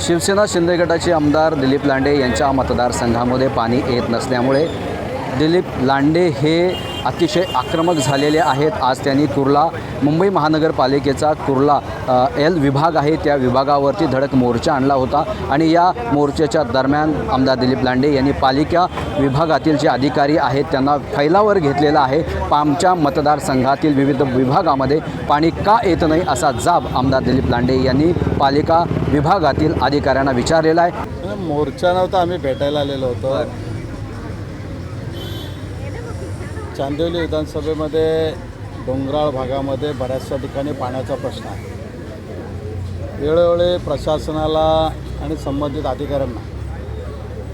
शिवसेना शिंदे गटाचे आमदार दिलीप लांडे यांच्या मतदारसंघामध्ये पाणी येत नसल्यामुळे दिलीप लांडे हे अतिशय आक्रमक झालेले आहेत. आज त्यांनी कुर्ला मुंबई महानगरपालिकेचा कुर्ला एल विभाग आहे त्या विभागावरती धडक मोर्चा आणला होता. आणि या मोर्चाच्या दरम्यान आमदार दिलीप लांडे यांनी पालिका विभागातील जे अधिकारी आहेत त्यांना फैलावर घेतलेला आहे. आमच्या मतदारसंघातील विविध विभागामध्ये पाणी का येत नाही असा जाब आमदार दिलीप लांडे यांनी पालिका विभागातील अधिकाऱ्यांना विचारलेला आहे. मोर्चा नव्हता आम्ही भेटायला आलेलो होतो. चांदिवली विधानसभेमध्ये डोंगराळ भागामध्ये बऱ्याचशा ठिकाणी पाण्याचा प्रश्न आहे. वेळोवेळी प्रशासनाला आणि संबंधित अधिकाऱ्यांना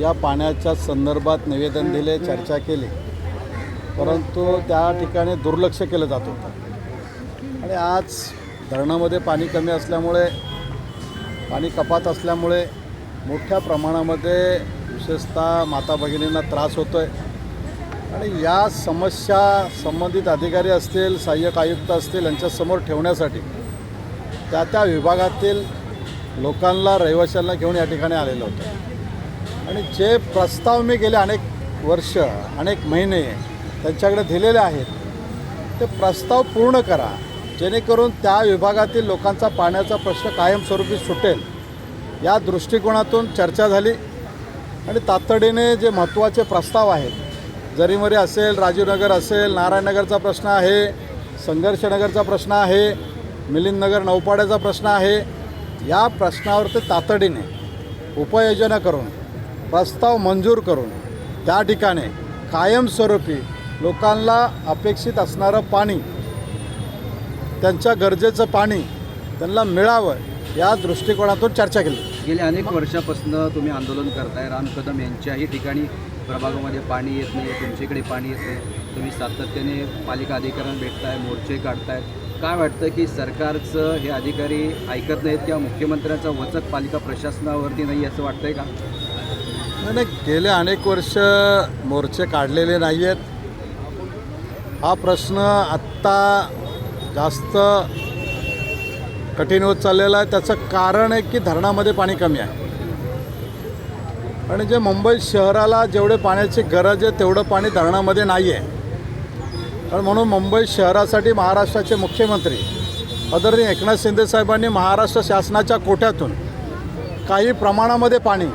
या पाण्याच्या संदर्भात निवेदन दिले चर्चा केली. परंतु त्या ठिकाणी दुर्लक्ष केलं जात होतं. आणि आज धरणामध्ये पाणी कमी असल्यामुळे पाणी कपात असल्यामुळे मोठ्या प्रमाणामध्ये विशेषतः माता भगिनींना त्रास होतो आहे आणि या समस्या संबंधित अधिकारी असतील सहाय्यक आयुक्त असतील यांच्यासमोर ठेवण्यासाठी त्या त्या विभागातील लोकांना रहिवाशांना घेऊन या ठिकाणी आलेलं होतं. आणि जे प्रस्ताव मी गेले अनेक वर्ष अनेक महिने त्यांच्याकडे दिलेले आहेत ते प्रस्ताव पूर्ण करा. जेणेकरून त्या विभागातील लोकांचा पाण्याचा प्रश्न कायमस्वरूपी सुटेल. या दृष्टिकोनातून चर्चा झाली आणि तातडीने जे महत्त्वाचे प्रस्ताव आहेत जरीमरी असेल राजीवनगर असेल नारायणनगरचा प्रश्न आहे संघर्षनगरचा प्रश्न आहे मिलिंदनगर नौपाड्याचा प्रश्न आहे या प्रश्नावर ते तातडीने उपाययोजना करून प्रस्ताव मंजूर करून त्या ठिकाणी कायमस्वरूपी लोकांना अपेक्षित असणारं पाणी त्यांच्या गरजेचं पाणी त्यांना मिळावं या दृष्टिकोनातून चर्चा केली. गेल्या अनेक वर्षापासून तुम्ही आंदोलन करताय. राम कदम यांच्याही ठिकाणी प्रभागामध्ये पाणी येत नाही तुमच्याकडे पाणी येत नाही. तुम्ही सातत्याने पालिका अधिकाऱ्यांना भेटताय मोर्चे काढतायत काय वाटतं की सरकारचं हे अधिकारी ऐकत नाहीत किंवा मुख्यमंत्र्यांचा वचक पालिका प्रशासनावरती नाही असं वाटतंय का? नाही गेले अनेक वर्ष मोर्चे काढलेले नाही आहेत हा प्रश्न आत्ता जास्त कठीण होत चाललेला आहे. त्याचं कारण आहे की धरणामध्ये पाणी कमी आहे. आणि जे मुंबई शहराला जेवढे पाण्याची गरज आहे तेवढं पाणी धरणामध्ये नाही आहे. आणि म्हणून मुंबई शहरासाठी महाराष्ट्राचे मुख्यमंत्री आदरणीय एकनाथ शिंदे साहेबांनी महाराष्ट्र शासनाच्या कोट्यातून काही प्रमाणामध्ये पाणी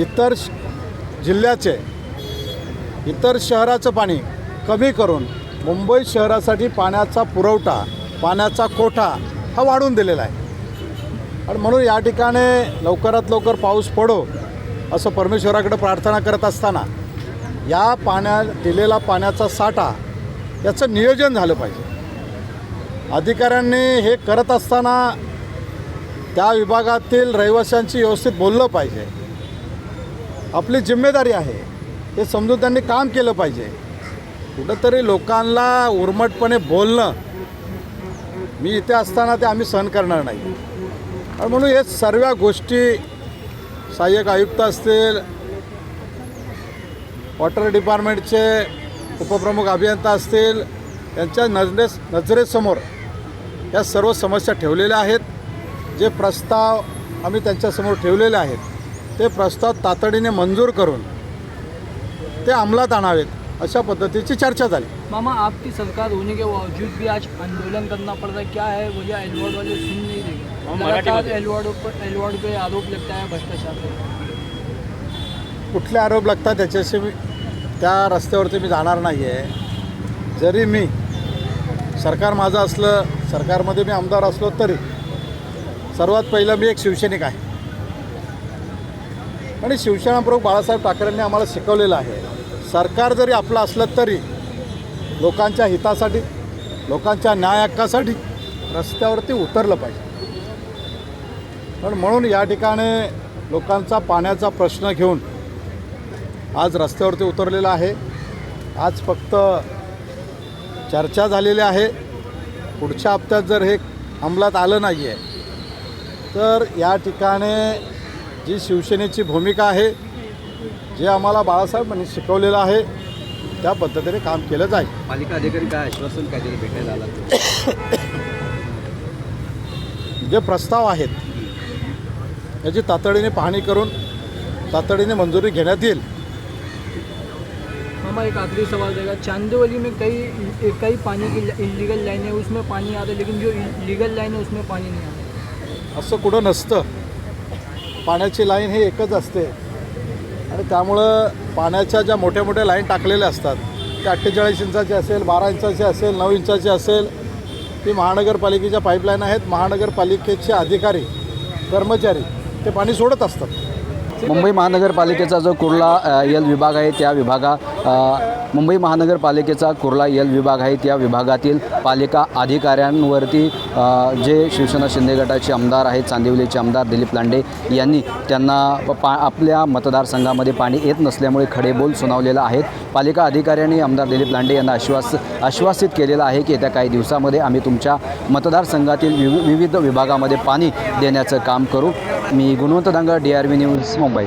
इतर श- जिल्ह्याचे इतर शहराचं पाणी कमी करून मुंबई शहरासाठी पाण्याचा पुरवठा पाण्याचा कोठा हा वाढून दिलेला आहे. आणि म्हणून या ठिकाणी लवकरात लवकर पाऊस पडो असं परमेश्वराकडे प्रार्थना करत असताना या पाण्या दिलेला पाण्याचा साठा याचं नियोजन झालं पाहिजे. अधिकाऱ्यांनी हे करत असताना त्या विभागातील रहिवाशांची व्यवस्थित बोललं पाहिजे. आपली जिम्मेदारी आहे हे समजून त्यांनी काम केलं पाहिजे. कुठंतरी लोकांना उर्मटपणे बोलणं मी इथे असताना ते आम्ही सहन करणार नाही. म्हणून हे सर्व गोष्टी सहाय्यक आयुक्त असतील वॉटर डिपार्टमेंटचे उपप्रमुख अभियंता असतील यांच्या नजरेस नजरेसमोर या सर्व समस्या ठेवलेल्या आहेत. जे प्रस्ताव आम्ही त्यांच्यासमोर ठेवलेले आहेत ते प्रस्ताव तातडीने मंजूर करून ते अंमलात आणावेत. अशा पद्धतीची चर्चा झाली. मामा आपकी सरकार होने के बावजूद भी आज आंदोलन करना पड़ रहा है क्या है? वजह एलवार्ड वाले सुन नहीं रहे। लगातार एलवार्ड पर एलवार्ड पे आरोप लगता है भ्रष्टाचार कुठले आरोप लागतात त्याच्याशी मी त्या रस्त्यावरती मी जाणार नाही आहे जरी मी सरकार माझं असलं सरकारमध्ये मी आमदार असलो तरी सर्वात पहिलं मी एक शिवसैनिक आहे. आणि शिवसेना प्रमुख बाळासाहेब ठाकरेंनी आम्हाला शिकवलेलं आहे. सरकार जरी आपलं असलं तरी लोकांच्या हितासाठी लोकांच्या न्याय हक्कासाठी रस्त्यावरती उतरलं पाहिजे. पण म्हणून या ठिकाणी लोकांचा पाण्याचा प्रश्न घेऊन आज रस्त्यावरती उतरलेला आहे. आज फक्त चर्चा झालेली आहे. पुढच्या हप्त्यात जर हे अंमलात आलं नाही आहे तर या ठिकाणी जी शिवसेनेची भूमिका आहे जे आम्हाला बाळासाहेबांनी शिकवलेलं आहे त्या पद्धतीने काम केलं जाईल. पालिका अधिकारी काय आश्वासन काय दिलं भेटायला आला जे प्रस्ताव आहेत याची तातडीने पाहणी करून तातडीने मंजुरी घेण्यात येईल. मामा एक आखिरी सवाल रहेगा. चांदोली में कई कई पानी की इलीगल लाइन है उसमें पानी आता है लेकिन जो लीगल लाइन है उसमें पानी नहीं आता। असं कुठं नसतं. पाण्याची लाईन ही एकच असते. आणि त्यामुळं पाण्याच्या ज्या मोठ्या मोठ्या लाईन टाकलेल्या असतात त्या अठ्ठेचाळीस इंचाची असेल बारा इंचाची असेल नऊ इंचाची असेल ती महानगरपालिकेच्या पाईपलाईन आहेत. महानगरपालिकेचे अधिकारी कर्मचारी ते पाणी सोडत असतात. मुंबई महानगरपालिकेचा जो कुर्ला एल विभाग आहे त्या विभागा मुंबई महानगरपालिकेचा कुर्ला यल विभाग आहे. त्या विभागातील पालिका अधिकाऱ्यांवरती जे शिवसेना शिंदे गटाचे आमदार आहेत चांदिवलीचे आमदार दिलीप लांडे यांनी त्यांना पा आपल्या मतदारसंघामध्ये पाणी येत नसल्यामुळे खडेबोल सुनावलेला आहेत पालिका अधिकाऱ्यांनी आमदार दिलीप लांडे यांना आश्वास आश्वासित केलेलं आहे की येत्या काही दिवसामध्ये आम्ही तुमच्या मतदारसंघातील विवि विविध विभागामध्ये पाणी देण्याचं काम करू. मी Gunwant Danga D R V news Mumbai.